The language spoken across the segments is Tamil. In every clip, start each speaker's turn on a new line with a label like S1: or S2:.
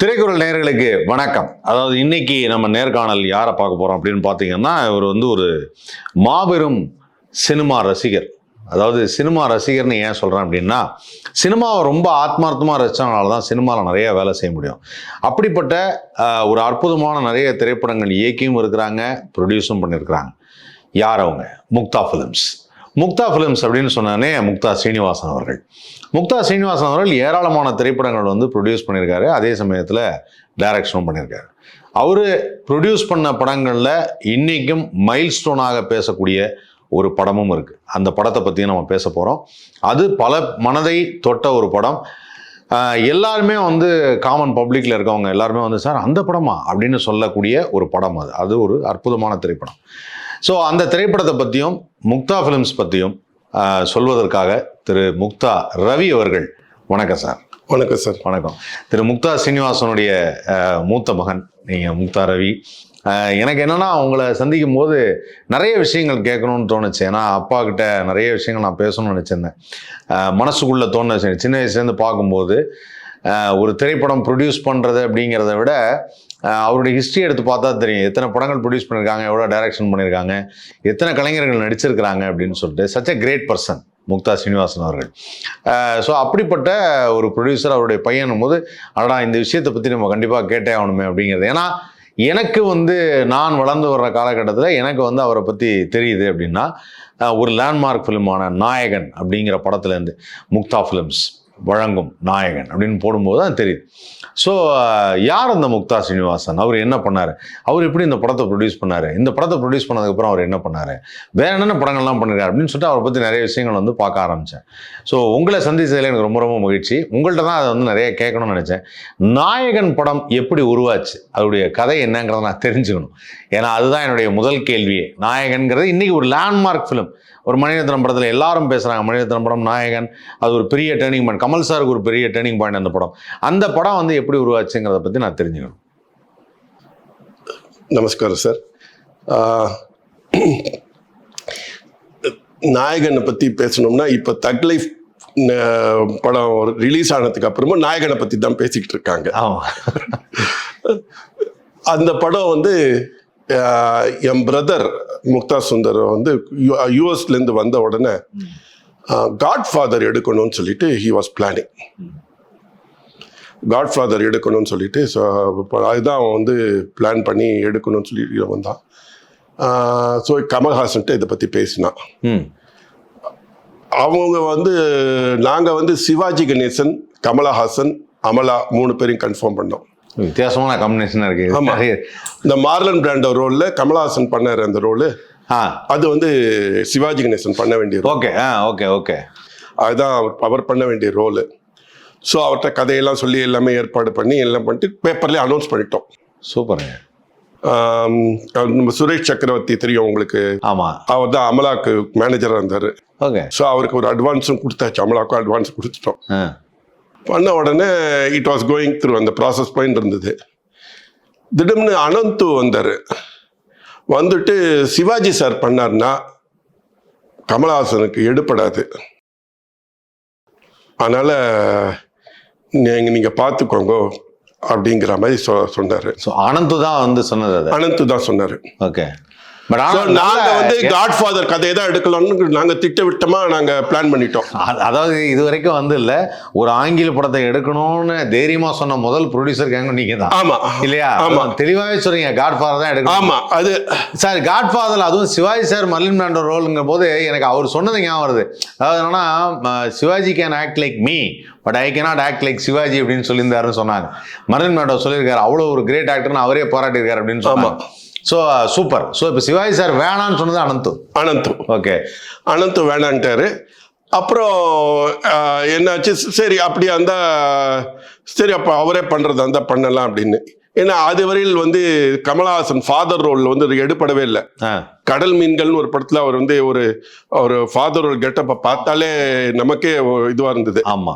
S1: திரைக்குறள் நேர்களுக்கு வணக்கம். அதாவது இன்னைக்கு நம்ம நேர்காணல் யாரை பார்க்க போறோம் அப்படின்னு பார்த்தீங்கன்னா இவர் வந்து ஒரு மாபெரும் சினிமா ரசிகர். அதாவது சினிமா ரசிகர்னு ஏன் சொல்கிறேன் அப்படின்னா சினிமாவை ரொம்ப ஆத்மார்த்தமாக ரசித்தனால தான் சினிமாவில் நிறைய வேலை செய்ய முடியும். அப்படிப்பட்ட ஒரு அற்புதமான நிறைய திரைப்படங்கள் இயக்கியும் இருக்கிறாங்க ப்ரொடியூஸும் பண்ணியிருக்கிறாங்க. யார் அவங்க? முக்தா ஃபிலிம்ஸ் முக்தா ஃபிலிம்ஸ் அப்படின்னு சொன்னானே முக்தா சீனிவாசன் அவர்கள். முக்தா சீனிவாசன் அவர்கள் ஏராளமான திரைப்படங்கள் வந்து ப்ரொடியூஸ் பண்ணியிருக்காரு. அதே சமயத்தில் டைரக்ஷனும் பண்ணியிருக்காரு. அவர் ப்ரொடியூஸ் பண்ண படங்களில் இன்றைக்கும் மைல்ஸ்டோனாக பேசக்கூடிய ஒரு படமும் இருக்குது அந்த படத்தை பற்றியும் நம்ம பேச போகிறோம் அது பல மனதை தொட்ட ஒரு படம். எல்லாருமே வந்து காமன் பப்ளிக்கில் இருக்கவங்க எல்லாருமே வந்து சார் அந்த படமா? அப்படின்னு சொல்லக்கூடிய ஒரு படம் அது. அது ஒரு அற்புதமான திரைப்படம். ஸோ அந்த திரைப்படத்தை பற்றியும் முக்தா ஃபிலிம்ஸ் பற்றியும் சொல்வதற்காக திரு முக்தா ரவி அவர்கள் வணக்கம் சார்.
S2: வணக்கம் சார்.
S1: வணக்கம். திரு முக்தா சீனிவாசனுடைய மூத்த மகன் நீங்கள் முக்தா ரவி. எனக்கு என்னன்னா உங்களை சந்திக்கும் போது நிறைய விஷயங்கள் கேட்கணும்னு தோணுச்சு. ஏன்னா அப்பா கிட்ட நிறைய விஷயங்கள் நான் பேசணும்னு நினச்சிருந்தேன். மனசுக்குள்ள தோணுச்சு. சின்ன வயசுலேருந்து பார்க்கும்போது ஒரு திரைப்படம் ப்ரொடியூஸ் பண்ணுறது அப்படிங்கிறத விட அவருடைய ஹிஸ்ட்ரி எடுத்து பார்த்தா தெரியும். எத்தனை படங்கள் ப்ரொடியூஸ் பண்ணியிருக்காங்க எவ்வளோ டைரக்ஷன் பண்ணியிருக்காங்க எத்தனை கலைஞர்கள் நடிச்சிருக்கிறாங்க அப்படின்னு சொல்லிட்டு. Such a great person Muktha Srinivasan அவர்கள். ஸோ அப்படிப்பட்ட ஒரு ப்ரொடியூசர் அவருடைய பையனும் போது ஆனால் இந்த விஷயத்தை பற்றி நம்ம கண்டிப்பாக கேட்டே ஆகணுமே அப்படிங்கிறது. ஏன்னா எனக்கு வந்து நான் வளர்ந்து வர்ற காலகட்டத்தில் எனக்கு வந்து அவரை பற்றி தெரியுது அப்படின்னா ஒரு லேண்ட்மார்க் ஃபிலிமான நாயகன் அப்படிங்கிற படத்துலேருந்து முக்தா ஃபிலிம்ஸ் வழங்கும் நாயகன் அப்படின்னு போடும்போது தான் தெரியுது. ஸோ யார் அந்த முக்தா சீனிவாசன்? அவர் என்ன பண்ணார்? அவர் எப்படி இந்த படத்தை ப்ரொடியூஸ் பண்ணார்? இந்த படத்தை ப்ரொடியூஸ் பண்ணதுக்கப்புறம் அவர் என்ன பண்ணார்? வேற என்னென்ன படங்கள்லாம் பண்ணிருக்காரு அப்படின்னு சொல்லிட்டு அவரை பற்றி நிறைய விஷயங்கள் வந்து பார்க்க ஆரம்பித்தேன் ஸோ உங்களை சந்திச்சதில் எனக்கு ரொம்ப ரொம்ப மகிழ்ச்சி. உங்கள்கிட்ட தான் அதை வந்து நிறைய கேட்கணும்னு நினச்சேன். நாயகன் படம் எப்படி உருவாச்சு? அதோடைய கதை என்னங்கிறத நான் தெரிஞ்சுக்கணும். ஏன்னா அதுதான் என்னுடைய முதல் கேள்வியே. நாயகன்கிறது இன்றைக்கி ஒரு லேண்ட்மார்க் ஃபிலிம் ஒரு மணிரத்னம் படத்தில் எல்லாரும் பேசுகிறாங்க மணிரத்னம் படம் நாயகன் அது ஒரு பெரிய டேர்னிங் பாயிண்ட் கமல் சாருக்கு ஒரு பெரிய டேர்னிங் பாயிண்ட் அந்த படம். அந்த படம் வந்து எப்படி உருவாச்சுங்கிறத பற்றி நான் தெரிஞ்சுக்கணும்.
S2: நமஸ்காரம் சார். நாயகனை பற்றி பேசணும்னா இப்போ தக் லைஃப் படம் ரிலீஸ் ஆனதுக்கு அப்புறமா நாயகனை பற்றி தான் பேசிக்கிட்டு இருக்காங்க. அந்த படம் வந்து என் பிரதர் முக்தா சுந்தர் வந்து யூஎஸ்லேருந்து வந்த உடனே காட் ஃபாதர் எடுக்கணும்னு சொல்லிட்டு he was planning God father எடுக்கணும்னு சொல்லிட்டு ஸோ அதுதான் அவன் வந்து பிளான் பண்ணி எடுக்கணும்னு சொல்லி வந்தான். ஸோ கமல்ஹாசன்ட்டு இதை பற்றி பேசினான். அவங்க வந்து நாங்கள் வந்து சிவாஜி கணேசன் கமலஹாசன் அமலா மூணு பேரையும் கன்ஃபார்ம் பண்ணோம்.
S1: வித்தியாசமான காம்பினேஷனாக. இருக்குது
S2: இந்த மார்லன் பிராண்டோ ரோலில் கமலஹாசன் பண்ணார் அந்த ரோலு
S1: ஆ.
S2: அது வந்து சிவாஜி கணேசன் பண்ண வேண்டிய role.
S1: Okay. Ah okay okay.
S2: அதுதான் அவர் அவர் பண்ண வேண்டிய ரோலு ஸோ அவர்கிட்ட கதையெல்லாம் சொல்லி எல்லாமே ஏற்பாடு பண்ணி எல்லாம் பண்ணிட்டு பேப்பர்லேயே அனௌன்ஸ் பண்ணிட்டோம்.
S1: சூப்பருங்க
S2: நம்ம சுரேஷ் சக்கரவர்த்தி தெரியும் உங்களுக்கு?
S1: ஆமாம்
S2: அவர் தான் அமலாக்கு மேனேஜராக இருந்தார்.
S1: ஓகே.
S2: ஸோ அவருக்கு ஒரு அட்வான்ஸும் கொடுத்தாச்சு. அமலாக்கும் அட்வான்ஸ் கொடுத்துட்டோம்.
S1: ஆ.
S2: பண்ண உடனே இட் வாஸ் கோயிங் த்ரூ அந்த ப்ராசஸ் பாயிண்ட் இருந்தது. திடீர்னு அனந்து வந்தார். வந்துட்டு சிவாஜி சார் பண்ணார்னா கமலஹாசனுக்கு எடுப்படாது அதனால் நீங்கள் நீங்கள் பார்த்துக்கோங்க அப்படிங்கிற மாதிரி சொ சொன்னார்.
S1: ஸோ அனந்து தான் வந்து சொன்னது
S2: அனந்து தான் சொன்னார்.
S1: ஓகே
S2: நாங்கள் வந்து காட் ஃபாதர் கதையை தான் எடுக்கலாம்னு நாங்கள் திட்டவிட்டமாக நாங்கள் பிளான் பண்ணிட்டோம்.
S1: அதாவது இது வரைக்கும் வந்து இல்ல. ஒரு ஆங்கில படத்தை எடுக்கணும்னு தைரியமா சொன்ன முதல் ப்ரொடியூசர் கேங்க நீங்க தான்
S2: ஆமாம்
S1: இல்லையா?
S2: ஆமா.
S1: தெளிவாவே சொல்றீங்க. காட் ஃபாதர் தான் எடுக்கணும்.
S2: ஆமாம் அது
S1: சார் காட் ஃபாதர் அதுவும் சிவாஜி சார் மல்லின் பிராண்டோ ரோலுங்க போது எனக்கு அவர் சொன்னது ஞாபகம் வருது. அதாவது என்னன்னா Shivaji can act like me but I cannot act like Shivaji அப்படின்னு சொல்லியிருந்தாருன்னு சொன்னாங்க. மல்லின் பிராண்டோ சொல்லியிருக்காரு. அவ்வளோ ஒரு கிரேட் ஆக்டர்னு அவரே பாராட்டியிருக்காரு அப்படின்னு சொன்னாங்க. ஸோ சூப்பர் ஸோ இப்போ சிவாஜி சார் வேணான்னு சொன்னது அனந்து
S2: அனந்து
S1: ஓகே
S2: அனந்த் வேணான்ட்டாரு. அப்புறம் என்னாச்சு? சரி அப்படியா இருந்தா சரி அப்போ அவரே பண்ணுறதா இருந்தால் பண்ணலாம் அப்படின்னு. ஏன்னா அது வரையில் வந்து கமலஹாசன் ஃபாதர் ரோல் வந்து எடுப்படவே இல்லை. கடல் மீன்கள்னு ஒரு படத்தில் அவர் வந்து ஒரு ஒரு ஃபாதர் ரோல் கெட்டப்பை பார்த்தாலே நமக்கே இதுவாக இருந்தது.
S1: ஆமா.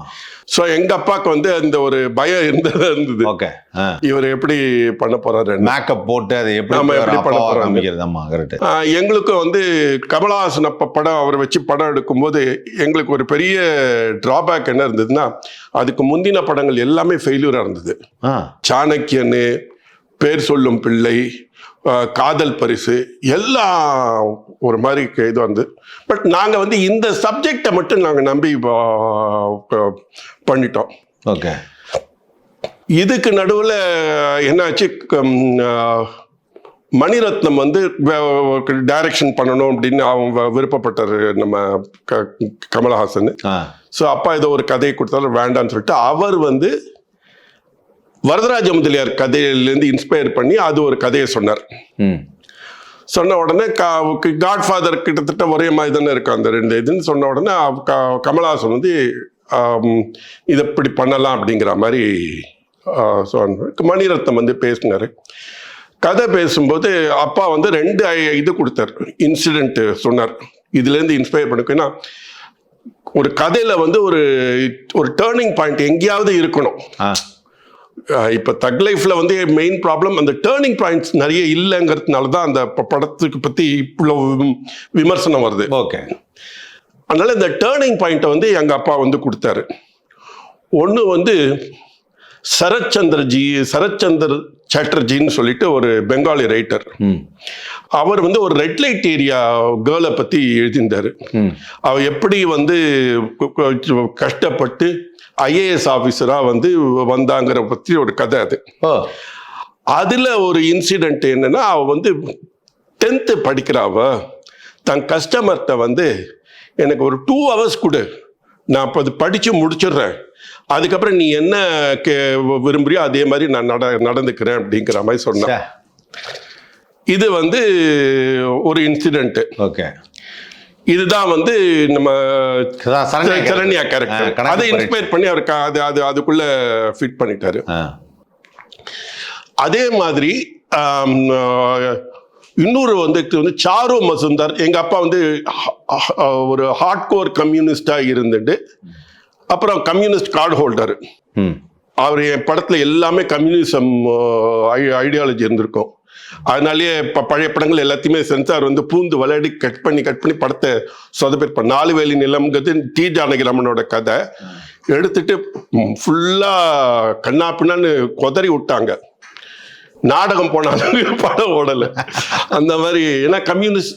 S2: ஸோ எங்க அப்பாவுக்கு வந்து அந்த ஒரு பயம் இருந்தது இருந்தது.
S1: ஓகே
S2: இவர் எப்படி பண்ண போறாரு?
S1: மேக்கப் போட்டு அதை எப்படி
S2: ஆமா, எப்படி பண்ண ஆஹ் எங்களுக்கும் வந்து கமலஹாசன் அப்ப படம் அவர் வச்சு படம் எடுக்கும்போது எங்களுக்கு ஒரு பெரிய டிராபேக் என்ன இருந்ததுன்னா அதுக்கு முந்தின படங்கள் எல்லாமே ஃபெயிலியரா இருந்தது. சாணக்கியனு பேர் சொல்லும் பிள்ளை காதல் பரிசு எல்லாம் ஒரு மாதிரி இது வந்து. பட் நாங்கள் வந்து இந்த சப்ஜெக்டை மட்டும் நாங்கள் நம்பி பண்ணிட்டோம்.
S1: ஓகே.
S2: இதுக்கு நடுவில் என்னாச்சு? மணிரத்னம் வந்து டைரக்ஷன் பண்ணணும் அப்படின்னு அவங்க விருப்பப்பட்டார் நம்ம க கமலஹாசன். ஸோ அப்பா ஏதோ ஒரு கதையை கொடுத்தாலும் வேண்டாம்னு சொல்லிட்டு அவர் வந்து வரதராஜ முதலியார் கதையிலேருந்து இன்ஸ்பயர் பண்ணி அது ஒரு கதையை சொன்னார்.
S1: ம்.
S2: சொன்ன உடனே காட்ஃபாதர் கிட்டத்தட்ட ஒரே மாதிரி தானே இருக்கும் அந்த ரெண்டு இதுன்னு சொன்ன உடனே கமலஹாசன் வந்து இதை இப்படி பண்ணலாம் அப்படிங்கிற மாதிரி சொன்னார் மணிரத்னம் வந்து பேசினார். கதை பேசும்போது அப்பா வந்து ரெண்டு இது கொடுத்தார். இன்சிடென்ட் சொன்னார். இதுலேருந்து இன்ஸ்பயர் பண்ணிக்கும் ஏன்னா ஒரு கதையில் வந்து ஒரு ஒரு டேர்னிங் பாயிண்ட் எங்கேயாவது இருக்கணும். இப்ப தக் லைஃப்ல வந்து மெயின் ப்ராப்ளம் அந்த டேர்னிங் பாயிண்ட்ஸ் நிறைய இல்லைங்கிறதுனால தான் அந்த படத்துக்கு பத்தி இவ்வளவு விம்- விமர்சனம் வருது.
S1: ஓகே.
S2: அதனால இந்த டேர்னிங் பாயிண்ட்டை வந்து எங்க அப்பா வந்து கொடுத்தாரு. ஒன்று வந்து சரத்சந்திரஜி சரத்சந்தர் சாட்டர்ஜின்னு சொல்லிட்டு ஒரு பெங்காலி ரைட்டர் அவர் வந்து ஒரு ரெட் லைட் ஏரியா கேர்ளை பத்தி எழுதியிருந்தாரு.
S1: ம்.
S2: அவ எப்படி வந்து கஷ்டப்பட்டு ஐஏஎஸ் ஆஃபீஸரா வந்து வந்தாங்கிற பத்தி ஒரு கதை அது. அதுல ஒரு இன்சிடென்ட் என்னன்னா அவ வந்து டென்த்து படிக்கிறா அவ. தன் கஸ்டமர்கிட்ட வந்து எனக்கு ஒரு டூ ஹவர்ஸ் கொடு. நான் அப்போ அது படித்து முடிச்சிடுறேன். அதுக்கப்புறம் நீ என்ன கே விரும்புறியோ அதே மாதிரி நான் நட நடந்துக்கிறேன் அப்படிங்கிற மாதிரி சொன்னேன் இது வந்து ஒரு இன்சிடென்ட்
S1: ஓகே.
S2: இதுதான் வந்து நம்ம
S1: சரண்யா
S2: கேரக்டர். அதை. இன்ஸ்பயர் பண்ணி அவர் அது அது அதுக்குள்ள ஃபிட் பண்ணிட்டாரு. அதே மாதிரி இன்னொரு வந்து வந்து சாரு மசுந்தர் எங்க அப்பா வந்து ஒரு ஹார்ட் கோர் கம்யூனிஸ்டா இருந்துட்டு அப்புறம் கம்யூனிஸ்ட் கார்டு ஹோல்டர்
S1: ம்.
S2: அவர் என் படத்துல எல்லாமே கம்யூனிசம் ஐடியாலஜி இருந்திருக்கும். அதனாலேயே இப்போ பழைய படங்கள் எல்லாத்தையுமே சென்சார் வந்து பூந்து விளையாடி கட் பண்ணி கட் பண்ணி படத்தை சொதப்பிருப்ப நாலு வேலி நிலம்ங்கிறது டி. ஜானகி ரமனோட கதை. எடுத்துட்டு ஃபுல்லா கண்ணா பின்னான்னு கொதறி விட்டாங்க. நாடகம் போனாலும் படம் ஓடல. அந்த மாதிரி ஏன்னா communist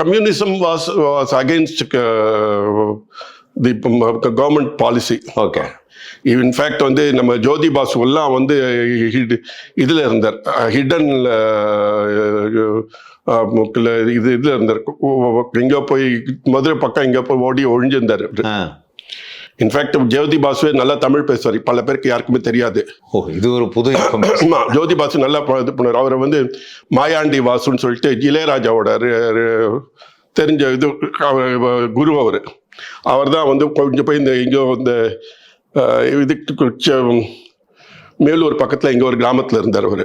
S2: communism was was against the government policy
S1: okay
S2: in fact வந்து நம்ம ஜோதி பாசு எல்லாம் வந்து இதுல இருந்தார். ஹிடன்ல இது இதுல இருந்தார். எங்கேயோ போய் மதுரை பக்கம் எங்கேயோ போய் ஓடி ஒழிஞ்சிருந்தார். இன்ஃபேக்ட் ஜோதி பாசுவே நல்லா தமிழ் பேசுவார். பல பேருக்கு யாருக்குமே தெரியாது.
S1: ஓ இது ஒரு புது
S2: ஜோதி பாசு நல்லா இது பண்ணுவார். அவரை வந்து மாயாண்டி வாசுன்னு சொல்லிட்டு இளையராஜாவோட தெரிஞ்ச இது குரு அவர். அவர் தான் வந்து கொஞ்சம் போய் இந்த இங்கே இந்த இதுக்கு மேலூர் பக்கத்தில் இங்கே ஒரு கிராமத்தில் இருந்தார் அவர்.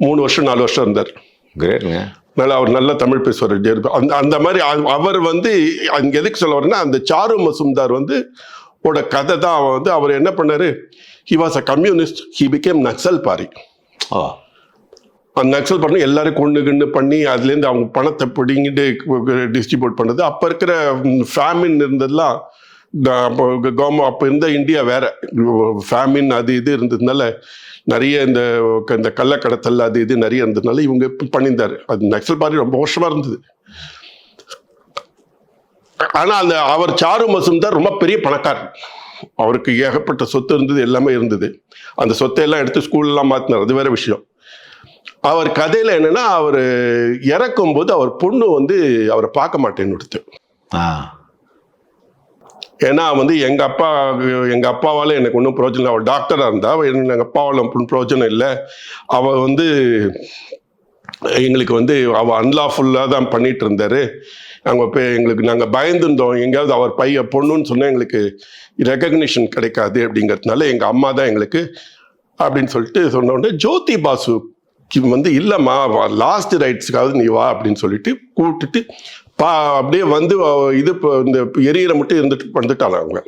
S2: மூணு வருஷம் நாலு வருஷம் இருந்தார்.
S1: கிரேட்ங்க
S2: நல்லா அவர் நல்லா தமிழ் பேசுவார். அந்த அந்த மாதிரி அவ- அவர் வந்து அங்கே எதுக்கு சொல்ல வரேன்னா அந்த சாரு மசும்தார் வந்து ஓட கதை தான். அவன் வந்து அவர் என்ன பண்ணாரு? He was a communist he became Naxalbari அந்த நக்சல் பண்ணி எல்லாரும் கொண்டு கிண்டு பண்ணி அதுலேருந்து அவங்க பணத்தை பிடிங்கிட்டு டிஸ்ட்ரிபியூட் பண்ணுறது அப்போ இருக்கிற ஃபேமின் இருந்ததெல்லாம் கவர்மெண்ட் அப்போ இருந்த இந்தியா வேற. ஃபேமின் அது இது இருந்ததுனால நிறைய இந்த இந்த கள்ளக்கடத்தல் அது இது நிறைய இருந்ததுனால இவங்க பண்ணியிருந்தார். அது நக்சல் பாரி ரொம்ப மோசமாக இருந்தது. ஆனால் அந்த அவர் சாரு மசும்தார் ரொம்ப பெரிய பணக்காரர். அவருக்கு ஏகப்பட்ட சொத்து இருந்தது எல்லாமே இருந்தது. அந்த சொத்தை எல்லாம் எடுத்து ஸ்கூல்லாம் மாற்றினார் அது வேற விஷயம். அவர் கதையில் என்னென்னா அவர் இறக்கும் போது அவர் பொண்ணு வந்து அவரை பார்க்க மாட்டேன்னு கொடுத்து ஏன்னா வந்து எங்கள் அப்பா எங்கள் அப்பாவால் எனக்கு ஒன்றும் பிரயோஜனம் இல்லை. டாக்டராக டாக்டரா இருந்தா எங்கள் அப்பாவால் ஒன்றும் பிரயோஜனம் இல்லை. அவள் வந்து எங்களுக்கு வந்து அவள் அன்லாஃபுல்லாக தான் பண்ணிட்டு இருந்தாரு. அங்கே போய் எங்களுக்கு நாங்கள் பயந்துருந்தோம். எங்கேயாவது அவர் பைய பொண்ணுன்னு சொன்னால் எங்களுக்கு ரெக்கக்னிஷன் கிடைக்காது அப்படிங்கிறதுனால எங்கள் அம்மா தான் எங்களுக்கு அப்படின்னு சொல்லிட்டு சொன்ன உடனே ஜோதி பாசு வந்து இல்லைம்மா லாஸ்ட் ரைட்ஸுக்காவது நீ வா அப்படின்னு சொல்லிட்டு கூப்பிட்டுட்டு பா அப்படியே வந்து இது இந்த எரியிற மட்டும் இருந்துட்டு வந்துட்டாங்க அவங்க.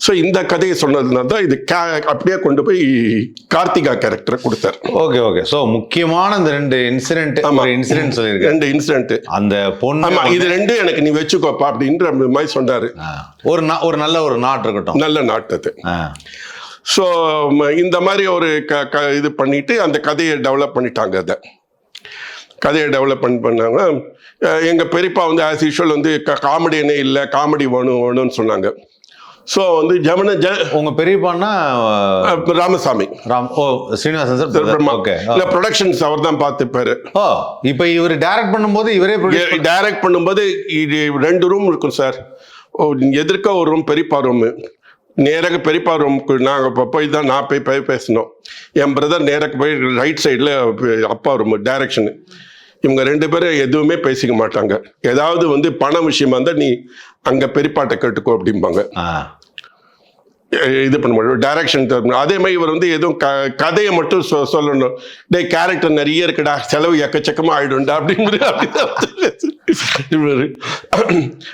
S2: ஸோ இந்த கதையை சொன்னதுனால தான் இது கா- அப்படியே கொண்டு போய் கார்த்திகா கேரக்டரை கொடுத்தார்.
S1: ஓகே ஓகே சோ முக்கியமான இந்த ரெண்டு இன்சிடென்ட்
S2: ஆமா.
S1: ஒரு இன்சிடென்ட் சொல்லியிருக்கேன்
S2: ரெண்டு இன்சிடென்ட்
S1: அந்த பொண்ணு
S2: ஆமா இது ரெண்டும் எனக்கு நீ வச்சுக்கோப்பா அப்படின்ற மாதிரி சொன்னாரு.
S1: ஒரு நா- ஒரு நல்ல ஒரு நாட் இருக்கட்டும்.
S2: நல்ல நாட்டது
S1: ஆ,
S2: ஸோ இந்த மாதிரி ஒரு க க இது பண்ணிட்டு அந்த கதையை டெவலப் பண்ணிட்டாங்க அதை. கதையை டெவலப்மெண்ட் பண்ணாங்க. அஹ் எங்க பெரியப்பா வந்து ஆஸ் யூஷுவல் வந்து காமெடியனே இல்லை காமெடி வேணும் வேணும்னு சொன்னாங்க. ஸோ வந்து ஜமன ஜ
S1: உங்க பெரியப்பான்னா
S2: ராமசாமி.
S1: ராம் ஓ ஸ்ரீனிவாசன் சார் ஓகே
S2: இல்லை ப்ரொடக்ஷன்ஸ் அவர் தான் பார்த்துப்பாரு.
S1: ஓ இப்போ இவர் டைரக்ட் பண்ணும்போது இவரே
S2: டைரக்ட் பண்ணும்போது இது ரெண்டு ரூம் இருக்கும் சார் எதிர்க்க ஒரு ரூம் பெரியப்பா ரூமு நேராக பெரியப்பா ரூமுக்கு நாங்கள் இப்போ போய் தான் நான் போய் போய் பேசினோம் என் பிரதர் நேராக போய் ரைட் சைடில் அப்பா ரூம் டைரக்ஷனு இவங்க ரெண்டு பேரும் எதுவுமே பேசிக்க மாட்டாங்க. ஏதாவது வந்து பண விஷயமா இருந்தால் நீ அங்கே பெரியப்பாட்டை கேட்டுக்கோ அப்படிம்பாங்க. இது பண்ண முடியும் டைரக்ஷன் அதே மாதிரி இவர் வந்து எதுவும் க கதையை மட்டும் சொ சொல்லணும். டேய் கேரக்டர் நிறைய இருக்குடா. செலவு எக்கச்சக்கமா ஆயிடும்டா அப்படின்னு இவரு.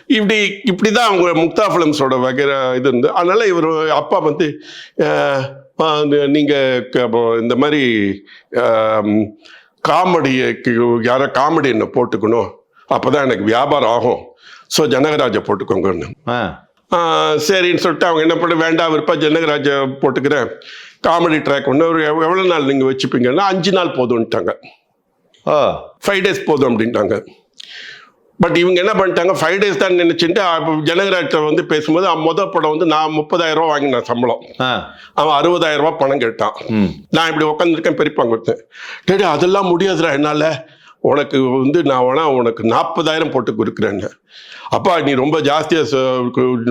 S2: இப்படி இப்படிதான் அவங்க முக்தா ஃபிலிம்ஸோட வகைர இது இருந்து. அதனால இவர் அப்பா வந்து அஹ், அஹ், இந்த- நீங்க க- இந்த மாதிரி காமெடிக்கு யாரோ காமெடி என்ன போட்டுக்கணும்? அப்பதான் எனக்கு வியாபாரம் ஆகும். ஸோ ஜனகராஜை போட்டுக்கோங்கன்னு. சரின்னு சொல்லிட்டு அவங்க என்ன பண்ண வேண்டாம் விருப்பா ஜனகராஜ போட்டுக்கிறேன். காமெடி ட்ராக் ஒன்று ஒரு எவ்- எவ்வளவு நாள் நீங்கள் வச்சுப்பீங்கன்னா அஞ்சு நாள் போதும்ட்டாங்க ஃபைவ் டேஸ் போதும் அப்படின்ட்டாங்க. பட் இவங்க என்ன பண்ணிட்டாங்க ஃபைவ் டேஸ் தான் நினைச்சுட்டு ஜனகராஜ வந்து பேசும்போது அவன் முத படம் வந்து நான் முப்பதாயிரம் ரூபா வாங்கினேன் சம்பளம். அவன் அறுபதாயிரம் ரூபாய் பணம் கேட்டான். நான் இப்படி உட்காந்துருக்கேன் பெரியப்பா கொடுத்தேன் டேடி அதெல்லாம் முடியாதுடா என்னால். உனக்கு வந்து நான் வேணா உனக்கு நாற்பதாயிரம் போட்டு கொடுக்குறேன்னு. அப்பா நீ ரொம்ப ஜாஸ்தியாக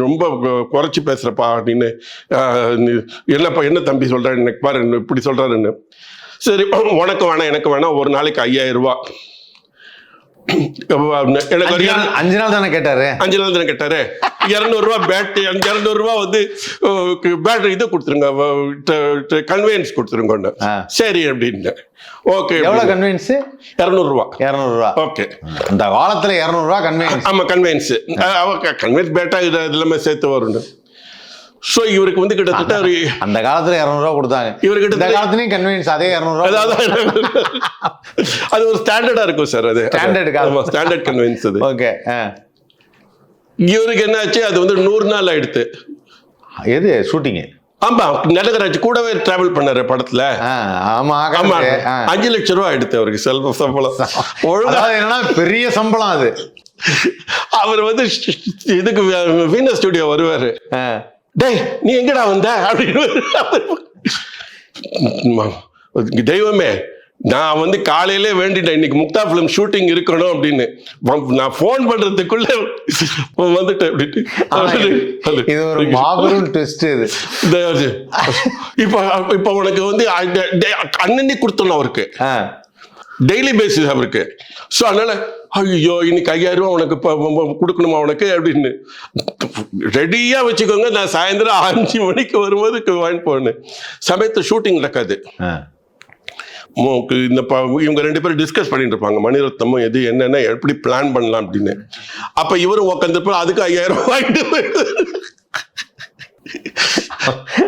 S2: ரொம்ப குறைச்சி பேசுகிறப்பா அப்படின்னு என்னப்பா என்ன தம்பி சொல்கிறேன் எனக்கு பாரு இப்படி சொல்கிறாருன்னு சரி உனக்கு வேணாம் எனக்கு வேணாம் ஒரு நாளைக்கு ஐயாயிரம் ரூபா எனக்கு
S1: அஞ்சு நாள் தானே கேட்டாரு?
S2: அஞ்சு நாள் தானே கேட்டாரு? இரநூறுவா பேட் இரநூறுவா வந்து பேட்டரி இது கொடுத்துருங்க கன்வீனியன்ஸ் கொடுத்துருங்க. சரி அப்படின்னு ஓகே
S1: எவ்வளவு கன்வீனியன்ஸ்
S2: இரநூறுவா
S1: இரநூறுவா
S2: ஓகே
S1: இந்த காலத்துல இரநூறுவா கன்வீனியன்ஸ்
S2: ஆமா கன்வீனியன்ஸ் கன்வீனியன்ஸ் பேட்டா இது எல்லாமே சேர்த்து வரும் ஸோ இவருக்கு வந்து கிட்டத்தட்ட ஒரு
S1: அந்த காலத்துல இரநூறுவா கொடுத்தாங்க.
S2: இவர்கிட்ட
S1: இந்த காலத்துலயும் கன்வீனியன்ஸ் அதே இரநூறுவா
S2: அது ஒரு ஸ்டாண்டர்டா இருக்கும் சார் அது.
S1: அது.
S2: ஸ்டாண்டர்ட் கன்வீனியன்ஸ் அது.
S1: ஓகே
S2: இவருக்கு என்னாச்சு அது வந்து நூறு நாள் ஆயிடுத்து.
S1: எது? ஷூட்டிங்
S2: ஆமா நலகராஜ் கூடவே டிராவல் பண்ணாரு படத்துல.
S1: ஆமா
S2: ஆமா. அஞ்சு லட்சம் ரூபாய் எடுத்து அவருக்கு செல்வ சம்பளம். ஒழுங்கா
S1: என்னன்னா பெரிய சம்பளம் அது.
S2: அவர் வந்து இதுக்கு வீணா ஸ்டுடியோ வருவாரு. டேய் நீ எங்கடா வந்த? அப்படின்னு தெய்வமே நான் வந்து காலையிலே வேண்டிட்டேன். இன்னைக்கு முக்தா ஃபிலிம் ஷூட்டிங் இருக்கணும் அப்படின்னு. நான் ஃபோன் பண்றதுக்குள்ள வந்துட்டேன்
S1: ஆனா,
S2: அப்படின்னு.
S1: இது ஒரு மாபெரும் ட்விஸ்ட் இது.
S2: இப்ப இப்ப உனக்கு வந்து அன்னன்னைக்கு கொடுத்தோம் அவருக்கு. டெய்லி பேசிஸ் அவருக்கு. ஸோ அதனால ஐயோ இன்னைக்கு ஐயாயிரம் உனக்கு இப்போ கொடுக்கணுமா உனக்கு? அப்படின்னு. ரெடியா வச்சுக்கோங்க நான் சாயந்தரம் அஞ்சு மணிக்கு வரும்போது வாங்கி போனேன் சமயத்து ஷூட்டிங் நடக்காது. இந்த இவங்க ரெண்டு பேரும் டிஸ்கஸ் பண்ணிட்டு இருப்பாங்க. மணிரத்னமும் எது என்னென்ன எப்படி பிளான் பண்ணலாம் அப்படின்னு. அப்ப இவரும் உட்காந்துருப்பா அதுக்கு ஐயாயிரம் ரூபாய் வாங்கிட்டு.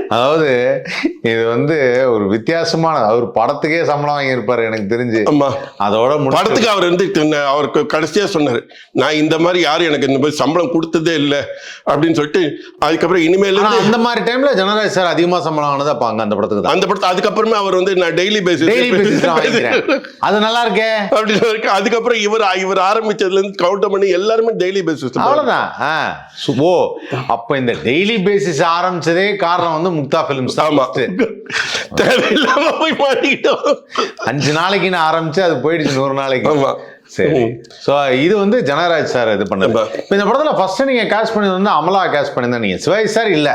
S1: அதாவது இது வந்து ஒரு வித்தியாசமான அவர் படத்துக்கே சம்பளம் வாங்கியிருப்பாரு எனக்கு தெரிஞ்சு.
S2: ஆமா.
S1: அதோட
S2: படத்துக்கு அவர் வந்து அவருக்கு கடைசியா சொன்னாரு நான் இந்த மாதிரி யாரும் எனக்கு இந்த மாதிரி சம்பளம் கொடுத்ததே இல்லை அப்படின்னு சொல்லிட்டு அதுக்கப்புறம் இனிமேல
S1: அந்த மாதிரி டைம்ல ஜனராஜ் சார் அதிகமா சம்பளம் ஆனது அப்ப அங்க அந்த படத்துக்கு தான்.
S2: அந்த படத்தை அதுக்கப்புறமே அவர் வந்து நான் டெய்லி
S1: டெய்லி பேசிஸ் வாங்கிக்கிறேன். அது நல்லா இருக்கே.
S2: அப்படின்னு இருக்கு அதுக்கப்புறம் இவர் இவர் ஆரம்பிச்சதுல இருந்து கவுண்ட் பண்ணி எல்லாருமே டெய்லி பேசிஸ்
S1: அவ்வளவுதான். ஓ அப்ப இந்த டெய்லி பேசிஸ் ஆரம்பிச்சதே காரணம் வந்து முக்தா பிலிம்ஸ் தான்
S2: ஆமா. தேவையில்லாம போய் மாட்டிக்கிட்டோம்.
S1: அஞ்சு நாளைக்குன்னு ஆரம்பிச்சு அது போயிடுச்சு நூறு நாளைக்கு.
S2: ஆமா.
S1: சரி. சோ இது வந்து ஜனராஜ் சார் இது பண்ணது.
S2: ஆமா.
S1: இப்ப இந்த படத்துல ஃபர்ஸ்ட் நீங்க கேஷ் பண்ணது வந்து அமலா கேஷ் பண்ணிருந்தா நீங்க சிவாஜி சார் இல்ல.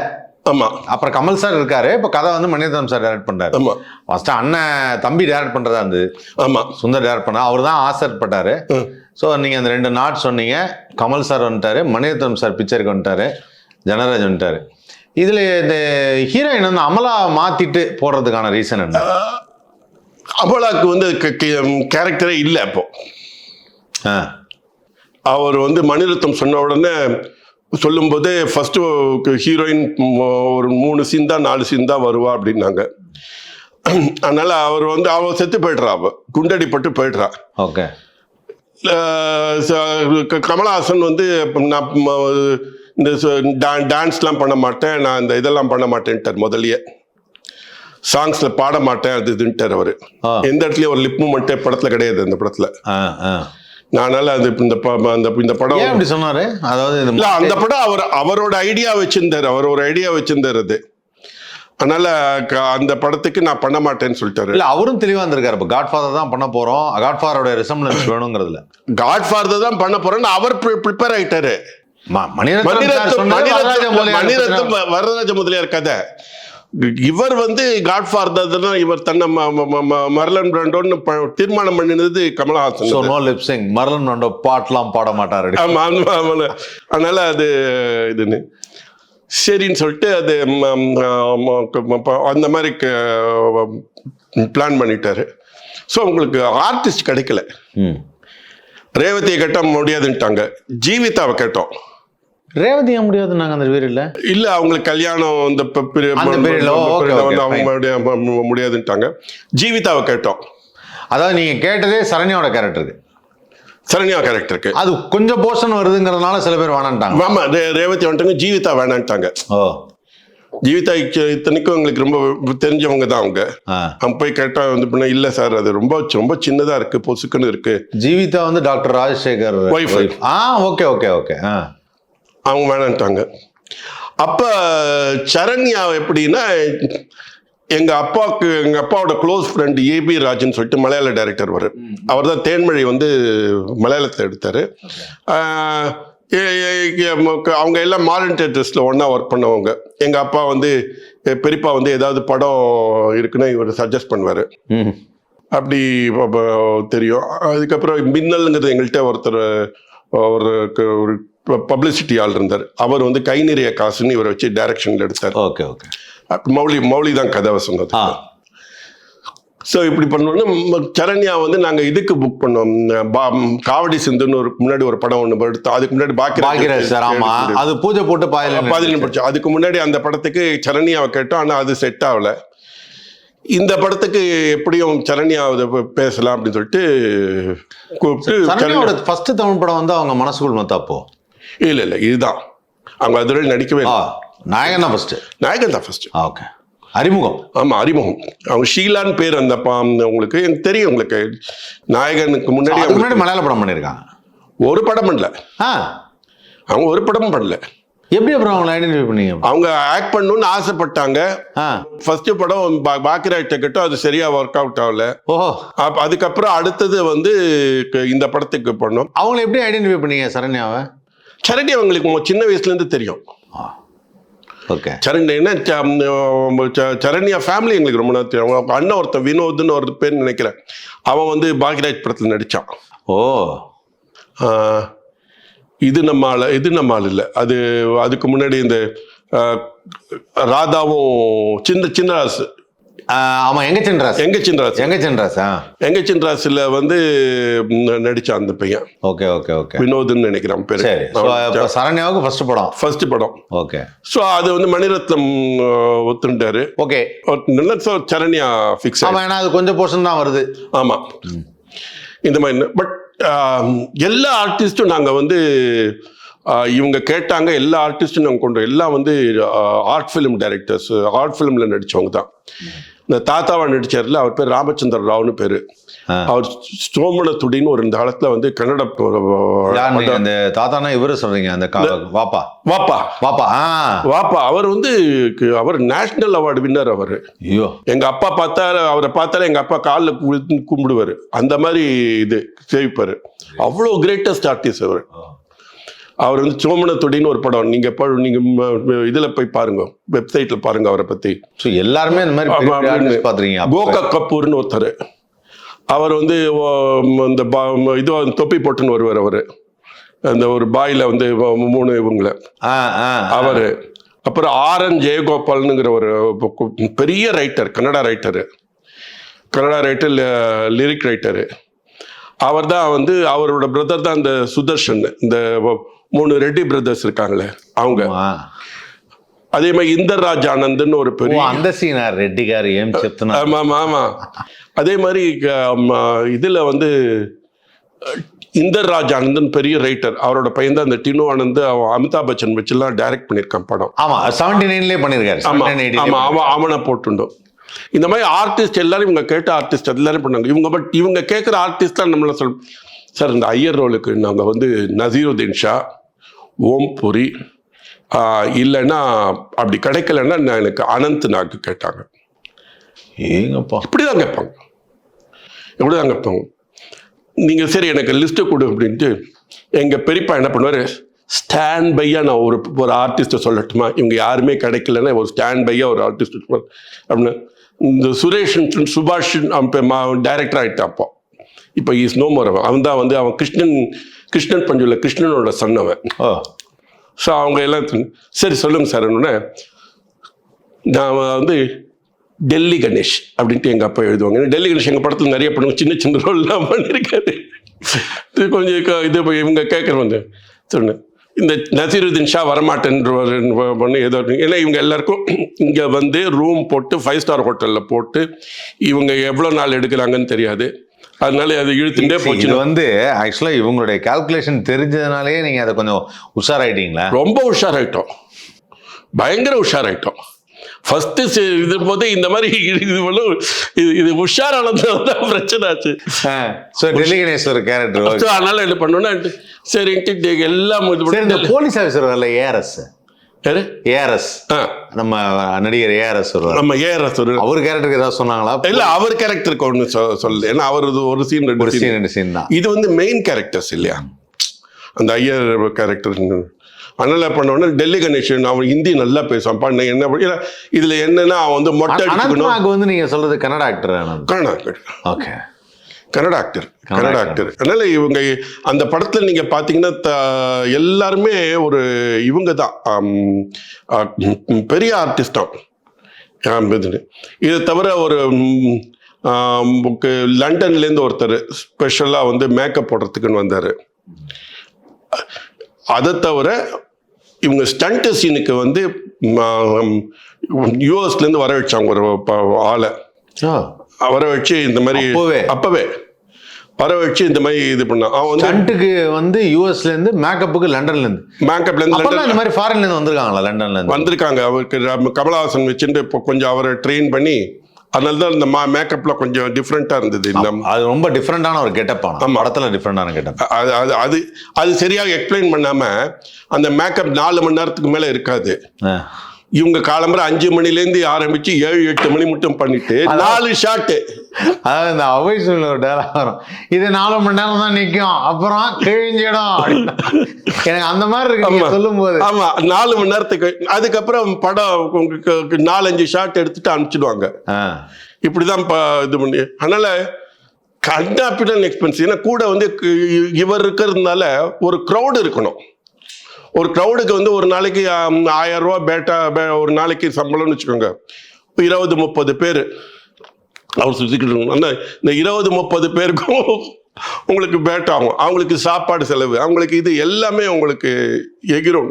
S2: ஆமா.
S1: அப்புறம் கமல் சார் இருக்காரு. இப்ப கதை வந்து மணிரத்னம் சார் டைரக்ட் பண்றாரு.
S2: ஆமா.
S1: ஃபர்ஸ்ட் அண்ணன் தம்பி டைரக்ட் பண்றதா இருந்தது.
S2: ஆமா.
S1: சுந்தர் டைரக்ட் பண்ணா அவர் தான் ஆசைப்பட்டாரு. ஸோ நீங்க அந்த ரெண்டு நாட் சொன்னீங்க. கமல் சார் வந்துட்டாரு மணிரத்னம் சார் பிக்சருக்கு வந்துட்டாரு ஜனராஜ் வந்துட்டாரு. இதுல இந்த ஹீரோயின் வந்து அமலா மாத்திட்டு போடுறதுக்கான ரீசன் என்ன?
S2: அமலாக்கு வந்து கேரக்டரே இல்லை அப்போ. அவர் வந்து மணிரத்னம் சொன்ன உடனே சொல்லும்போது ஃபஸ்ட்டு ஹீரோயின் ஒரு மூணு சீன் தான் நாலு சீன் தான் வருவா அப்படின்னாங்க. அதனால அவர் வந்து அவ செத்து போய்ட்றா அவ. குண்டடிப்பட்டு போய்ட்றா.
S1: ஓகே
S2: கமலஹாசன் வந்து நான் இந்த டான்ஸ்லாம் பண்ண மாட்டேன் நான் இந்த இதெல்லாம் பண்ண மாட்டேன்ட்டார் முதல்லயே. சாங்ஸ்ல பாட மாட்டேன் அது இதுன்ட்டார் அவரு. எந்த இடத்துலயும் ஒரு லிப் மூமெண்ட்டே படத்துல கிடையாது அந்த படத்துல.
S1: ஆ ஆ.
S2: அதனால அது இந்த அந்த இந்த படம்
S1: அப்படி சொன்னாரு? அதாவது
S2: இல்ல அந்த படம் அவர் அவரோட ஐடியா வச்சிருந்தாரு அவர் ஒரு ஐடியா வச்சிருந்தாரு அது. அதனால அந்த படத்துக்கு நான் பண்ண மாட்டேன்னு சொல்லிட்டாரு.
S1: இல்ல அவரும் தெளிவா இருந்திருக்காரு. இப்ப காட்ஃபாதர் தான் பண்ண போறோம். காட்ஃபாதரோட ரிசம்பிளன்ஸ் வேணுங்கிறதுல.
S2: காட் ஃபாதர் தான் பண்ண போறேன்னு அவர் ப்ரிப்பேர் ஆயிட்டாரு.
S1: மணிரத்னம் வரதராஜ முதலியார்
S2: கதை. இவர் வந்து காட் ஃபாதர் தான் இவர் தன்னை மர்லன் பிராண்டோன்னு தீர்மானம் பண்ணினது கமலஹாசன்
S1: no lip sync. மரலன் வண்டோ பாட்டெல்லாம் பாட மாட்டாரு.
S2: ஆமா ஆமா, ஆமா. அதனால அது இதுன்னு. சரின்னு சொல்லிட்டு அது அந்த மாதிரி பிளான் பண்ணிட்டாரு. ஸோ உங்களுக்கு ஆர்டிஸ்ட் கிடைக்கல. ரேவதியை கேட்டால் முடியாதுன்ட்டாங்க ஜீவிதாவை கேட்டோம்.
S1: ரேவதி முடியாது? நாங்க அந்த வீடு இல்ல.
S2: இல்ல அவங்களுக்கு கல்யாணம் இந்த வந்து
S1: okay,
S2: அவங்க
S1: fine.
S2: மறுபடியும் ம- ம- முடியாதுன்ட்டாங்க. ஜீவிதாவை கேட்டோம்.
S1: அதாவது நீங்க கேட்டதே சரண்யாவோட கேரக்டருக்கு
S2: சரண்யா கேரக்டருக்கு
S1: அது கொஞ்சம் போர்ஷன் வருதுங்கிறதுனால சில பேர் வேணான்ட்டாங்க.
S2: ஆமா ரேவதி வந்துட்டாங்க ஜீவிதா வேணான்ட்டாங்க.
S1: ஓ.
S2: ஜீவிதா இத்தனைக்கும் எங்களுக்கு ரொம்ப தெரிஞ்சவங்க தான் அவங்க. அவங்க போய் கேட்டா வந்து பண்ண இல்ல சார் அது ரொம்ப ரொம்ப சின்னதா இருக்கு பொசுக்குன்னு இருக்கு.
S1: ஜீவிதா வந்து doctor Rajasekhar
S2: wife.
S1: Ah okay okay okay ah.
S2: அவங்க வேணான்ட்டாங்க. அப்ப சரண்யா எப்படின்னா எங்க அப்பாவுக்கு எங்க அப்பாவோட க்ளோஸ் ஃப்ரெண்ட் ஏபி ராஜன் சொல்லிட்டு மலையாள டைரக்டர் வரு அவர் தான் தேன்மொழி வந்து மலையாளத்தில் எடுத்தாரு. அவங்க எல்லாம் மாடர்ன் தேட்டர்ஸில் ஒன்றா ஒர்க் பண்ணவங்க. எங்க அப்பா வந்து பெரியப்பா வந்து ஏதாவது படம் இருக்குன்னா இவர் சஜஸ்ட் பண்ணுவார். அப்படி தெரியும். அதுக்கப்புறம் மின்னல்ங்கிறது எங்கள்கிட்ட ஒருத்தர் ஒரு பப்ளிசிட்டி ஆள் இருந்தார். அவர் வந்து கை நிறைய காசுன்னு இவரை வச்சு டைரக்ஷன்ல எடுத்தார்.
S1: Okay okay.
S2: மௌலி மௌலி தான் கதை சொன்னது. ஸோ இப்படி பண்ணோன்னா சரண்யா வந்து நாங்கள் இதுக்கு புக் பண்ணோம். பா- காவடி சிந்துன்னு ஒரு முன்னாடி ஒரு படம் ஒன்று எடுத்தோம். அதுக்கு முன்னாடி
S1: பாக்கியராஜ் சார் ஆமா.
S2: பாக்கியராஜ்
S1: அது பூஜை போட்டு பாதியில
S2: பாதியில் படிச்சோம் அதுக்கு முன்னாடி அந்த படத்துக்கு சரண்யாவை கேட்டோம். ஆனால் அது செட் ஆகல. இந்த படத்துக்கு எப்படியும் சரண்யா இதை பே- பேசலாம் அப்படின்னு சொல்லிட்டு கூப்பிட்டு
S1: ஃபர்ஸ்ட் தமிழ் படம் வந்து அவங்க மனசுக்குள் மத்தாப்போ
S2: இல்லை இல்லை இதுதான். அவங்க அதுவரை நடிக்கவே இல்லை.
S1: நாயகன் தான் ஃபர்ஸ்ட்
S2: நாயகன் தான் ஃபர்ஸ்ட்
S1: ஓகே அறிமுகம்.
S2: ஆமா அறிமுகம். அவங்க ஷீலான்னு பேர் அந்த உங்களுக்கு எனக்கு தெரியும் உங்களுக்கு. நாயகனுக்கு முன்னாடி
S1: அதுக்கு முன்னாடி மலையாள படம் பண்ணியிருக்காங்க
S2: ஒரு படம் பண்ணல.
S1: ஆ.
S2: அவங்க ஒரு படமும் பண்ணல.
S1: எப்படி அப்புறம் அவங்களை ஐடென்டிஃபை பண்ணீங்க?
S2: அவங்க ஆக்ட் பண்ணணும்னு ஆசைப்பட்டாங்க.
S1: ஆ.
S2: ஃபர்ஸ்ட் படம் பா- பாக்கியராஜ் கேட்டோம் அது சரியா ஒர்க் அவுட் ஆகல.
S1: ஓஹோ.
S2: அப்ப அதுக்கப்புறம் அடுத்தது வந்து க- இந்த படத்துக்கு பண்ணோம்
S1: அவங்களை எப்படி ஐடென்டிஃபை பண்ணீங்க சரண்யாவை?
S2: சரண்யா அவங்களுக்கு சின்ன வயசுல இருந்து தெரியும்
S1: ஓகே.
S2: சரண்யா ச- ச- சரண்யா ஃபேமிலி எங்களுக்கு ரொம்ப நாள் தெரியும். அண்ணன் ஒருத்தன் வினோத்னு ஒரு பேர் நினைக்கிறேன். அவன் வந்து பாக்யராஜ் படத்தில் நடிச்சான்.
S1: ஓ.
S2: இது நம்ம ஆளு இது நம்ம ஆள் இல்லை. அது அதுக்கு முன்னாடி இந்த ராதாவும் சின்ன சின்னராசு
S1: ஆ, ஆமா எங்க சின்ராஸ்?
S2: எங்க சின்னராசு
S1: எங்க சின்ராஸ்
S2: எங்க சின்னராசுல வந்து நடிச்சான் அந்த பையன்.
S1: Okay okay okay.
S2: வினோத்னு நினைக்கிறேன் பேரு.
S1: சரண்யாவுக்கு ஃபர்ஸ்ட் படம்.
S2: ஃபர்ஸ்ட் படம்.
S1: ஓகே.
S2: ஸோ அது வந்து மணிரத்னம் ஒத்துண்டாரு.
S1: ஓகே.
S2: நல்ல சரண்யா ஃபிக்ஸ்
S1: ஆமா ஏன்னா அது கொஞ்சம் போர்ஷன் தான் வருது.
S2: ஆமா. இந்த மாதிரி பட் எல்லா ஆர்டிஸ்ட்டும் நாங்க வந்து இவங்க கேட்டாங்க எல்லா ஆர்டிஸ்ட்டும் நாங்கள் கொண்டு எல்லாம் வந்து ஆர்ட் ஃபிலிம் டைரக்டர்ஸ் ஆர்ட் ஃபிலிம்ல நடிச்சவங்க தான். இந்த தாத்தாவா நடிச்சார்ல அவர் பேர் ராமச்சந்திர ராவ்னு பேரு. அவர் சோமன துடின்னு ஒரு இந்த காலத்துல வந்து கன்னட
S1: அந்த தாத்தானா இவரு சொல்றீங்க? அந்த வாப்பா.
S2: வாப்பா.
S1: வாப்பா
S2: வாப்பா அவர் வந்து அவர் நேஷனல் அவார்டு வின்னர் அவர்.
S1: ஐயோ.
S2: எங்க அப்பா பார்த்தா அவரை பார்த்தாலே எங்க அப்பா காலில் கும்பிடுவாரு. அந்த மாதிரி இது சேவிப்பாரு. அவ்வளோ கிரேட்டஸ்ட் ஆர்டிஸ்ட் அவர். அவர் வந்து சோமன தொடின்னு ஒரு படம். நீங்க எப்ப நீங்க ம- இதுல போய் பாருங்க. வெப்சைட்ல பாருங்க அவரை பத்தி.
S1: எல்லாருமே இந்த மாதிரி அப்ப-
S2: கோகா கபூர்னு ஒருத்தர். அவர் வந்து இந்த இது தொப்பி போட்டுன்னு வருவார் அவரு. அந்த ஒரு பாயில வந்து மூணு இவங்களை. அவரு. அப்புறம் ஆர் என் ஜெயகோபால்னுங்கிற ஒரு பெரிய writer Kannada writer Kannada writer lyric writer அவர் தான் வந்து அவரோட பிரதர் தான் இந்த சுதர்ஷன். இந்த மூணு ரெட்டி பிரதர்ஸ் இருக்காங்களே அவங்க. அதே மாதிரி இந்தர்ராஜ் ஆனந்த்னு ஒரு
S1: ஓ
S2: பெரிய
S1: அந்த சீனா ரெட்டி கார் ஏம் செத்துனா?
S2: ஆமா ஆமா அதே மாதிரி இதுல வந்து அஹ், இந்தர்ராஜ் ஆனந்தன் பெரிய ரைட்டர் அவரோட பையன் தான் அந்த டினு ஆனந்த் அவன் அமிதாப் பச்சன் வச்சுலாம் டைரக்ட் பண்ணியிருக்கான் படம்.
S1: ஆமா செவன்டி நைன்லயே பண்ணிருக்காரு
S2: ஆமா
S1: 79,
S2: ஆமா அவன் அவனை போட்டுண்டோம். இந்த மாதிரி ஆர்டிஸ்ட் எல்லாரும் இவங்க கேட்ட ஆர்டிஸ்ட் எல்லாரும் பண்ணாங்க. இவங்க பட் இவங்க கேட்குற ஆர்டிஸ்ட் தான் நம்மள சொல் சார் இந்த ஐயர் ரோலுக்கு நாங்கள் வந்து நசீருதீன் ஷா ஓம் புரி இல்லைன்னா அப்படி கிடைக்கலன்னா நான் எனக்கு அனந்த் நாக்கு கேட்டாங்க.
S1: ஏங்கப்பா.
S2: இப்படி தான் கேட்பாங்க. இப்படி தான் கேட்பாங்க. நீங்கள் சரி எனக்கு லிஸ்ட்டு கொடு அப்படின்ட்டு எங்கள் பெரியப்பா என்ன பண்ணுவார்? ஸ்டாண்ட் பையாக நான் ஒரு ஒரு ஆர்டிஸ்ட்டை சொல்லட்டுமா? இவங்க யாருமே கிடைக்கலன்னா ஒரு ஸ்டாண்ட் பையாக ஒரு ஆர்டிஸ்ட் அப்படின்னு. இந்த சுரேஷ் சுபாஷ் டைரக்டர் ஆகிட்டான் அப்போ. இப்போ இஸ் நோ மோர் அவன் அவன் தான் வந்து அவன் கிருஷ்ணன் கிருஷ்ணன் பஞ்சுல கிருஷ்ணனோட son அவன். ஸோ அவங்க எல்லாம் சரி சொல்லுங்க சார் உடனே நான் வந்து டெல்லி கணேஷ் அப்படின்ட்டு எங்கள் அப்பா எழுதுவாங்க. டெல்லி கணேஷ் எங்கள் படத்தில் நிறைய பண்ணுவோம் சின்ன சின்ன ரோல்லாம் பண்ணியிருக்காரு இது கொஞ்சம் இது இவங்க கேட்குற வந்து சொன்னேன் இந்த நசீருதீன் ஷா வரமாட்டேன்ற பண்ணி ஏதோ ஏன்னா இவங்க எல்லாருக்கும் இங்கே வந்து ரூம் போட்டு ஃபைவ் ஸ்டார் ஹோட்டலில் போட்டு இவங்க எவ்வளோ நாள் எடுக்கிறாங்கன்னு தெரியாது. அதனால அது இழுத்துட்டே
S1: இது
S2: போச்சு
S1: வந்து ஆக்சுவலா இவங்களுடைய கால்குலேஷன் தெரிஞ்சதுனாலே நீங்க அதை கொஞ்சம் உஷாராயிட்டீங்களா?
S2: ரொம்ப உஷாராயிட்டோம். பயங்கர உஷாராயிட்டோம். ஃபர்ஸ்ட் இது போது இந்த மாதிரி இது பண்ண இது இது உஷாரானது தான் பிரச்சனை ஆச்சு.
S1: சோ டெல்லி கணேஷ் ஒரு கேரக்டர்
S2: அதனால என்ன பண்ணோன்னா சரின்ட்டு எல்லாம் இது
S1: இந்த போலீஸ் ஆஃபீஸர் வரல ஏஆர்எஸ்? ஏஆர்எஸ் நம்ம நடிகர் ஏஆர்எஸ்
S2: நம்ம ஏஆர் சொல்லு
S1: அவர் கேரக்டருக்கு ஏதாவது சொன்னாங்களா?
S2: இல்ல அவர் கேரக்டருக்கு ஒன்று சொல்லு ஏன்னா அவர் ஒரு சீன் ரெண்டு.
S1: சீன் ரெண்டு சீன் தான்.
S2: இது வந்து மெயின் கேரக்டர்ஸ் இல்லையா? அந்த ஐயர் கேரக்டர் அதனால பண்ணோன்னா டெல்லி கணேஷன் அவன் ஹிந்தி நல்லா பேசுவான். பண்ண என்ன இதுல என்னன்னா அவன் வந்து மொட்டை
S1: அனந்த்நாக் வந்து நீங்க சொல்றது Kannada actor Anand
S2: Kannada
S1: okay
S2: Kannada actor
S1: Kannada
S2: actor அதனால இவங்க அந்த படத்துல நீங்க பாத்தீங்கன்னா த- எல்லாருமே ஒரு இவங்க தான் பெரிய ஆர்டிஸ்ட் தான். இதை. தவிர ஒரு லண்டன்லேருந்து ஒருத்தர் ஸ்பெஷலாக வந்து மேக்கப் போடுறதுக்குன்னு வந்தார். அதை தவிர இவங்க ஸ்டண்ட் சீனுக்கு வந்து யூஎஸ்லேருந்து வர வச்சாங்க ஒரு ஆளை. வர வச்சு இந்த மாதிரி
S1: அப்பவே?
S2: வர வச்சு இந்த மாதிரி இது பண்ணான் அவன் வந்து
S1: ஸ்டண்ட்டுக்கு வந்து யூஎஸ்ல இருந்து மேக்கப்புக்கு லண்டன்ல இருந்து
S2: மேக்கப்ல இருந்து
S1: அப்பதான் இந்த
S2: லண்டன்
S1: மாதிரி ஃபாரின்ல இருந்து வந்திருக்காங்களா லண்டன்ல இருந்து
S2: வந்திருக்காங்க. அவருக்கு நம்ம கமலஹாசன் வச்சுட்டு இப்போ கொஞ்சம் அவரை ட்ரெயின் பண்ணி அதனால தான் இந்த மா மேக்கப்ல கொஞ்சம் டிஃப்ரெண்டா இருந்தது இந்த
S1: அது ரொம்ப டிஃப்ரெண்டான ஒரு கெட்டப் ஆனா.
S2: ஆமா.
S1: படத்துல டிஃப்ரெண்டான கெட்டப்
S2: அது அது அது அது சரியாக எக்ஸ்பிளைன் பண்ணாம அந்த மேக்கப் நாலு மணி நேரத்துக்கு மேல இருக்காது. இவங்க காலம்பரை அஞ்சு மணிலேருந்து ஆரம்பிச்சு ஏழு எட்டு மணி மட்டும் பண்ணிட்டு நாலு ஷாட்டு
S1: அதாவது இந்த டேலாக் வரும். இது நாலு மணி நேரம் தான் நிக்கும். அப்புறம் கிழிஞ்சிடும். எனக்கு அந்த மாதிரி இருக்கு. சொல்லும் போது
S2: ஆமா. நாலு மணி நேரத்துக்கு அதுக்கப்புறம் படம் உங்களுக்கு நாலஞ்சு ஷாட் எடுத்துட்டு அனுப்பிச்சிடுவாங்க. இப்படிதான் இது பண்ணி. அதனால கண்டாப்பிடன் எக்ஸ்பென்ஸ் ஏன்னா கூட வந்து இவர் இருக்கிறதுனால ஒரு க்ரௌடு இருக்கணும். ஒரு க்ரௌடுக்கு வந்து ஒரு நாளைக்கு ஆயிரம் ரூபா பேட்டா பே- ஒரு நாளைக்கு சம்பளம்னு வச்சுக்கோங்க. இருபது முப்பது பேர். அவர் சுற்றிக்கிட்டு இருக்கணும். அந்த இந்த இருபது முப்பது பேருக்கும் உங்களுக்கு பேட் ஆகும். அவங்களுக்கு சாப்பாடு செலவு அவங்களுக்கு இது எல்லாமே உங்களுக்கு எகிரும்.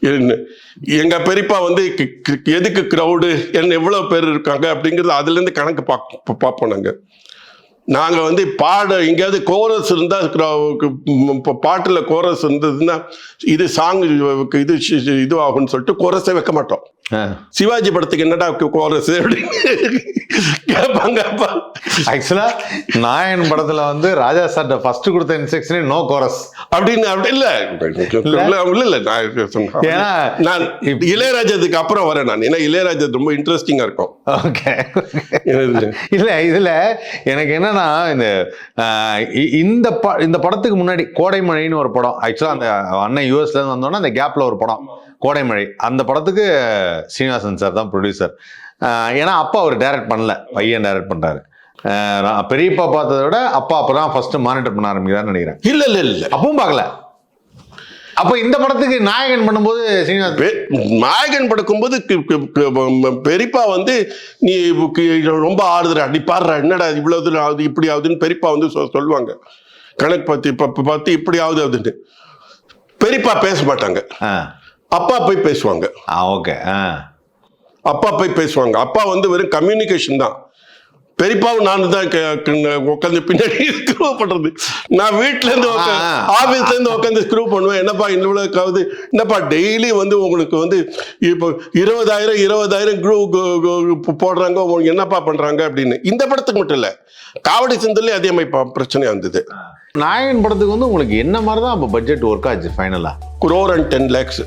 S2: என்ன- எங்க பெரியப்பா வந்து கி- எதுக்கு க்ரௌடு என்ன எவ்வளவு பேர் இருக்காங்க அப்படிங்கிறது அதுலேருந்து கணக்கு பார்ப்போம் நாங்கள் நாங்கள் வந்து பாட எங்கேயாவது கோரஸ் இருந்தால் இப்போ பாட்டில் கோரஸ் இருந்ததுன்னா இது சாங் இது இதுவாகும்னு சொல்லிட்டு கோரஸே வைக்க மாட்டோம் சிவாஜி படத்துக்கு என்னடா கோரஸ் அப்படின்னு கேட்பாங்க அப்பா.
S1: ஆக்சுவலா நாயன் படத்துல வந்து ராஜா சார்ட்ட ஃபர்ஸ்ட் கொடுத்த இன்ஸ்ட்ரக்ஷனே நோ கோரஸ்
S2: அப்படின்னு அப்படி இல்ல. இல்ல. இல்ல.
S1: ஏன்னா
S2: நான் இளையராஜாதுக்கு அப்புறம் வரேன் நான். ஏன்னா இளையராஜா ரொம்ப இன்ட்ரெஸ்டிங்கா இருக்கும்.
S1: ஓகே? இல்ல இதுல எனக்கு என்னன்னா இந்த இந்த இந்த படத்துக்கு முன்னாடி கோடைமழைன்னு ஒரு படம். ஆக்சுவலா அந்த அண்ணன் யூஎஸ்ல இருந்து வந்தோன்னா அந்த கேப்ல ஒரு படம். கோடைமழை. அந்த படத்துக்கு சீனிவாசன் சார் தான் ப்ரொடியூசர் ஏன்னா அப்பா அவர் டைரக்ட் பண்ணல. பையன் டைரக்ட் நான் பெரியப்பா பார்த்ததை விட அப்பா அப்பதான் ஃபர்ஸ்ட் மானிட்டர் பண்ண ஆரம்பிக்கிறான்னு நினைக்கிறேன்.
S2: இல்ல இல்ல இல்ல.
S1: அப்பவும் பார்க்கல. அப்ப இந்த படத்துக்கு நாயகன் பண்ணும்போது
S2: நாயகன் படுக்கும்போது பெரியப்பா வந்து நீ ரொம்ப ஆடுதுடா நீ பாடுற என்னடா இவ்வளவு ஆகுது இப்படி ஆகுதுன்னு பெரியப்பா வந்து சொல்லுவாங்க. கணக்கு பார்த்து பார்த்து இப்படி ஆகுது அப்படின்னு பெரியப்பா பேச மாட்டாங்க.
S1: ஆ.
S2: அப்பா போய் பேசுவாங்க.
S1: ஓகே
S2: அப்பா போய் பேசுவாங்க. அப்பா வந்து வெறும் கம்யூனிகேஷன் தான். பெரியப்பாவும் நானும் தான் உட்காந்து பின்னாடி ஸ்க்ரூ பண்றது. நான் வீட்ல இருந்து. ஆபீஸ்ல இருந்து உட்காந்து ஸ்க்ரூ பண்ணுவேன். என்னப்பா இவ்வளவுக்காவது? என்னப்பா டெய்லி வந்து உங்களுக்கு வந்து இப்போ இருபதாயிரம் இருபதாயிரம் க்ரூ போடுறாங்க. உங்களுக்கு என்னப்பா பண்றாங்க அப்படின்னு. இந்த படத்துக்கு மட்டும் இல்ல. காவடி சிந்தலே அதே மாதிரி பிரச்சனையா இருந்தது.
S1: நாயகன் படத்துக்கு வந்து உங்களுக்கு என்ன மாதிரி தான் அப்போ பட்ஜெட் ஒர்க் ஆச்சு ஃபைனலா
S2: குரோர் அண்ட் டென் லேக்ஸ்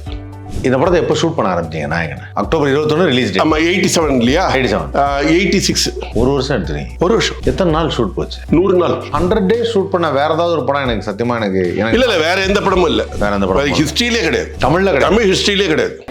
S1: இந்த படத்தை எப்போ ஷூட் பண்ண ஆரம்பிச்சீங்க நாயகன்? அக்டோபர் இருபத்தொன்னு ரிலீஸ் டேட்
S2: ஆமா எயிட்டி செவன் இல்லையா?
S1: 87.
S2: எயிட்டி சிக்ஸ்
S1: ஒரு வருஷம் எடுத்துறீங்க.
S2: ஒரு வருஷம்.
S1: எத்தனை நாள் ஷூட் போச்சு?
S2: நூறு நாள்.
S1: ஹண்ட்ரட் டேஸ் ஷூட் பண்ண வேற ஏதாவது ஒரு படம் எனக்கு சத்தியமா எனக்கு
S2: இல்ல இல்ல வேற எந்த படமும் இல்ல.
S1: வேற எந்த படம்
S2: ஹிஸ்டரியிலே கிடையாது.
S1: தமிழ்ல கிடையாது.
S2: தமிழ் ஹிஸ்டரியிலே கிடையாது.